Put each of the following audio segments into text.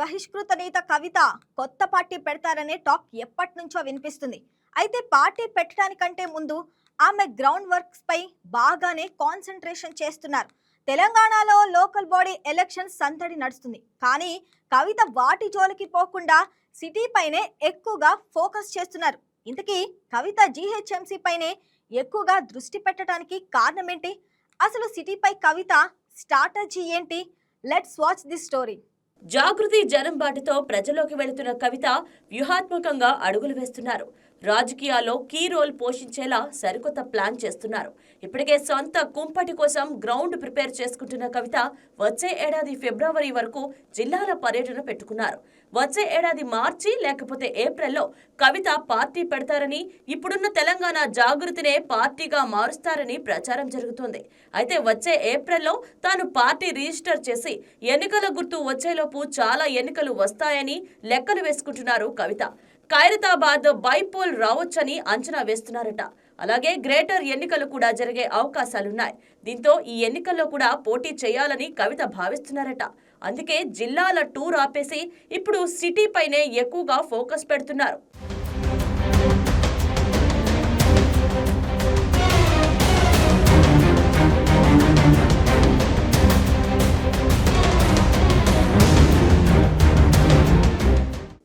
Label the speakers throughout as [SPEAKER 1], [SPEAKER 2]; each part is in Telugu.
[SPEAKER 1] బహిష్కృత నేత కవిత కొత్త పార్టీ పెడతారనే టాక్ ఎప్పటి నుంచో వినిపిస్తుంది. అయితే పార్టీ పెట్టడానికంటే ముందు ఆమె గ్రౌండ్ వర్క్స్ పై బాగానే కాన్సన్ట్రేషన్ చేస్తున్నారు. తెలంగాణలో లోకల్ బాడీ ఎలక్షన్ సందడి నడుస్తుంది. కానీ కవిత వాటి జోలికి పోకుండా సిటీ పైనే ఎక్కువగా ఫోకస్ చేస్తున్నారు. ఇంతకీ కవిత జీహెచ్ఎంసీ పైనే ఎక్కువగా దృష్టి పెట్టడానికి కారణం ఏంటి అసలు సిటీపై కవిత స్ట్రాటజీ ఏంటి? Let's watch this story.
[SPEAKER 2] Jagruthi జనం బాటతో ప్రజలోకి వెళుతున్న కవిత వ్యూహాత్మకంగా అడుగులు వేస్తున్నారు. రాజకీయాల్లో కీ రోల్ పోషించేలా సరికొత్త ప్లాన్ చేస్తున్నారు. ఇప్పటికే సొంత కుంపటి కోసం గ్రౌండ్ ప్రిపేర్ చేసుకుంటున్న కవిత వచ్చే ఏడాది ఫిబ్రవరి వరకు జిల్లాల పర్యటన పెట్టుకున్నారు. వచ్చే ఏడాది మార్చి లేకపోతే ఏప్రిల్లో కవిత పార్టీ పెడతారని ఇప్పుడున్న తెలంగాణ జాగృతినే పార్టీగా మారుస్తారని ప్రచారం జరుగుతోంది. అయితే వచ్చే ఏప్రిల్లో తాను పార్టీ రిజిస్టర్ చేసి ఎన్నికల గుర్తు వచ్చేలోపు చాలా ఎన్నికలు వస్తాయని లెక్కలు వేసుకుంటున్నారు కవిత. ఖైరతాబాద్ బైపోల్ రావచ్చని అంచనా వేస్తున్నారట. అలాగే గ్రేటర్ ఎన్నికలు కూడా జరిగే అవకాశాలున్నాయి. దీంతో ఈ ఎన్నికల్లో కూడా పోటీ చేయాలని కవిత భావిస్తున్నారట. అందుకే జిల్లాల టూర్ ఆపేసి ఇప్పుడు సిటీ పైనే ఎక్కువగా ఫోకస్ పెడుతున్నారు.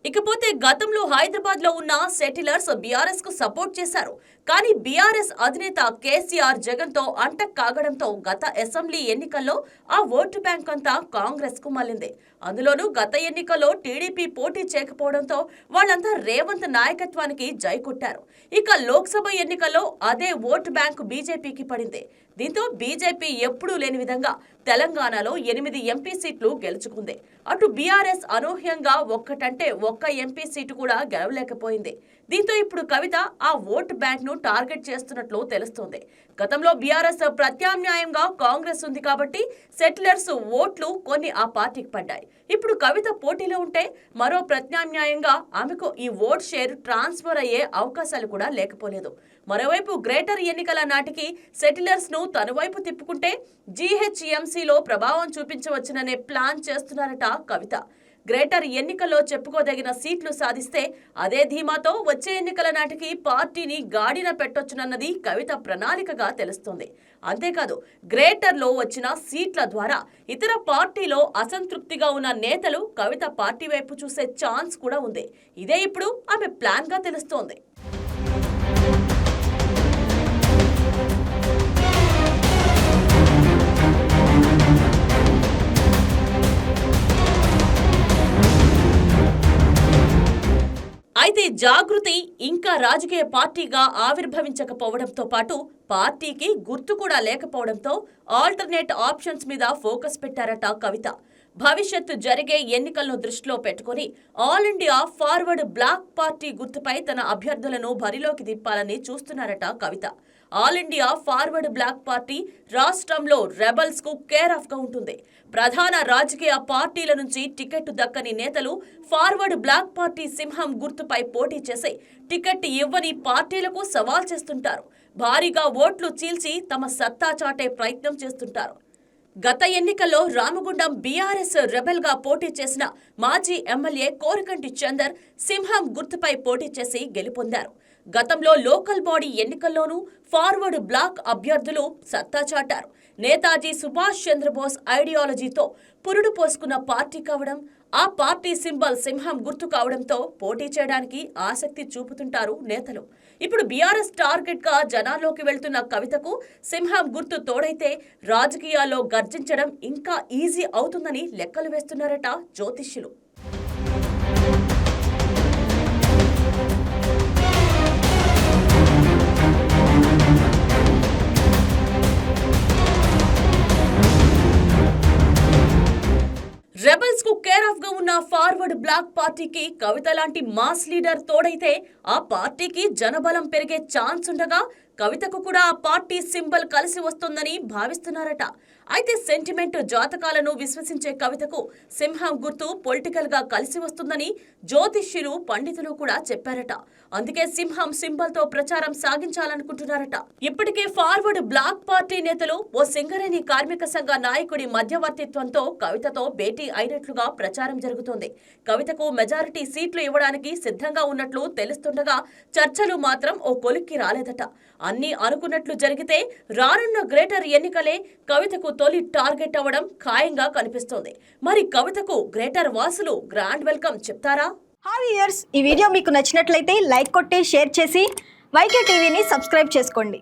[SPEAKER 2] ఇకపోతే గతంలో హైదరాబాద్లో ఉన్న సెటిలర్స్ బీఆర్ఎస్కు సపోర్ట్ చేశారు. కానీ బీఆర్ఎస్ అధినేత కేసీఆర్ జగన్తో అంట కాగడంతో గత అసెంబ్లీ ఎన్నికల్లో ఆ ఓటు బ్యాంక్ అంతా కాంగ్రెస్కు మళ్ళింది. అందులోనూ గత ఎన్నికల్లో టీడీపీ పోటీ చేయకపోవడంతో వాళ్ళంతా రేవంత్ నాయకత్వానికి జై కొట్టారు. ఇక లోక్సభ ఎన్నికల్లో అదే ఓటు బ్యాంకు బీజేపీకి పడింది. దీంతో బీజేపీ ఎప్పుడూ లేని విధంగా తెలంగాణలో ఎనిమిది ఎంపీ సీట్లు గెలుచుకుంది. అటు బీఆర్ఎస్ అనూహ్యంగా ఒక్కటంటే ఒక్క ఎంపీ సీటు కూడా గెలవలేకపోయింది. దీంతో ఇప్పుడు కవిత ఆ ఓటు బ్యాంక్ను టార్గెట్ చేస్తున్నట్లు తెలుస్తోంది. గతంలో బీఆర్ఎస్ ప్రత్యామ్నాయంగా కాంగ్రెస్ ఉంది కాబట్టి సెటిలర్స్ ఓట్లు కొన్ని ఆ పార్టీకి పడ్డాయి. ఇప్పుడు కవిత పోటీలో ఉంటే మరో ప్రత్యామ్నాయంగా ఆమెకు ఈ ఓట్ షేర్ ట్రాన్స్ఫర్ అయ్యే అవకాశాలు కూడా లేకపోలేదు. మరోవైపు గ్రేటర్ ఎన్నికల నాటికి సెటిలర్స్ను తన వైపు తిప్పుకుంటే జీహెచ్ఎంసీలో ప్రభావం చూపించవచ్చుననే ప్లాన్ చేస్తున్నారట కవిత. గ్రేటర్ ఎన్నికల్లో చెప్పుకోదగిన సీట్లు సాధిస్తే అదే ధీమాతో వచ్చే ఎన్నికల నాటికి పార్టీని గాడిన పెట్టొచ్చునన్నది కవిత ప్రణాళికగా తెలుస్తోంది. అంతేకాదు గ్రేటర్లో వచ్చిన సీట్ల ద్వారా ఇతర పార్టీలో అసంతృప్తిగా ఉన్న నేతలు కవిత పార్టీ వైపు చూసే ఛాన్స్ కూడా ఉంది. ఇదే ఇప్పుడు ఆమె ప్లాన్గా తెలుస్తోంది. జాగృతి ఇంకా రాజకీయ పార్టీగా ఆవిర్భవించకపోవడంతో పాటు పార్టీకి గుర్తు కూడా లేకపోవడంతో ఆల్టర్నేట్ ఆప్షన్స్ మీద ఫోకస్ పెట్టారట కవిత. భవిష్యత్తు జరిగే ఎన్నికలను దృష్టిలో పెట్టుకుని All India Forward Bloc party గుర్తుపై తన అభ్యర్థులను బరిలోకి దింపాలని చూస్తున్నారట Kavitha. All India Forward Bloc party రాష్ట్రంలో రెబల్స్కు కేర్ ఆఫ్గా ఉంటుంది. ప్రధాన రాజకీయ పార్టీల నుంచి టికెట్ దక్కని నేతలు ఫార్వర్డ్ బ్లాక్ పార్టీ సింహం గుర్తుపై పోటీ చేసి టికెట్ ఇవ్వని పార్టీలకు సవాల్ చేస్తుంటారు. భారీగా ఓట్లు చీల్చి తమ సత్తా చాటే ప్రయత్నం చేస్తుంటారు. గత ఎన్నికల్లో రామగుండం బీఆర్ఎస్ రెబెల్గా పోటీ చేసిన మాజీ ఎమ్మెల్యే కోరకంటి చందర్ సింహం గుర్తుపై పోటీ చేసి గెలుపొందారు. గతంలో లోకల్ బాడీ ఎన్నికల్లోనూ ఫార్వర్డ్ బ్లాక్ అభ్యర్థులు సత్తా చాటారు. నేతాజీ సుభాష్ చంద్రబోస్ ఐడియాలజీతో పురుడు పోసుకున్న పార్టీ కావడం ఆ పార్టీ సింబల్ సింహం గుర్తు కావడంతో పోటీ చేయడానికి ఆసక్తి చూపుతుంటారు నేతలు. ఇప్పుడు బీఆర్ఎస్ టార్గెట్గా జనాల్లోకి వెళ్తున్న కవితకు సింహం గుర్తు తోడైతే రాజకీయాల్లో గర్జించడం ఇంకా ఈజీ అవుతుందని లెక్కలు వేస్తున్నారట జ్యోతిష్యులు. ఫార్వర్డ్ బ్లాక్ పార్టీకి కవిత లాంటి మాస్ లీడర్ తోడైతే ఆ పార్టీకి జనబలం పెరిగే ఛాన్స్ ఉండగా కవితకు కూడా ఆ పార్టీ సింబల్ కలిసి వస్తుందని భావిస్తున్నారట. అయితే సెంటిమెంట్ జాతకాలను విశ్వసించే కవితకు సింహం గుర్తు పొలిటికల్గా కలిసి వస్తుందని జ్యోతిష్యులు పండితులు కూడా చెప్పారట. అందుకే సింహం సింబల్తో ప్రచారం సాగించాలనుకుంటున్నారట. ఇప్పటికే ఫార్వర్డ్ బ్లాక్ పార్టీ నేతలు ఓ సింగరేణి కార్మిక సంఘ నాయకుడి మధ్యవర్తిత్వంతో కవితతో భేటీ అయినట్లుగా ప్రచారం జరుగుతోంది. కవితకు మెజారిటీ సీట్లు ఇవ్వడానికి సిద్ధంగా ఉన్నట్లు తెలుస్తుండగా చర్చలు మాత్రం ఓ కొలిక్కి రాలేదట. అన్ని అనుకున్నట్లు జరిగితే రానున్న గ్రేటర్ ఎన్నికలే కవితకు తొలి టార్గెట్ అవ్వడం ఖాయంగా కనిపిస్తోంది. మరి కవితకు గ్రేటర్ వాసులు గ్రాండ్ వెల్కమ్ చెప్తారా?
[SPEAKER 1] హాయ్ ఇయర్స్ ఈ వీడియో మీకు నచ్చినట్లయితే లైక్ కొట్టి షేర్ చేసి వైకే టీవీని సబ్స్క్రైబ్ చేసుకోండి.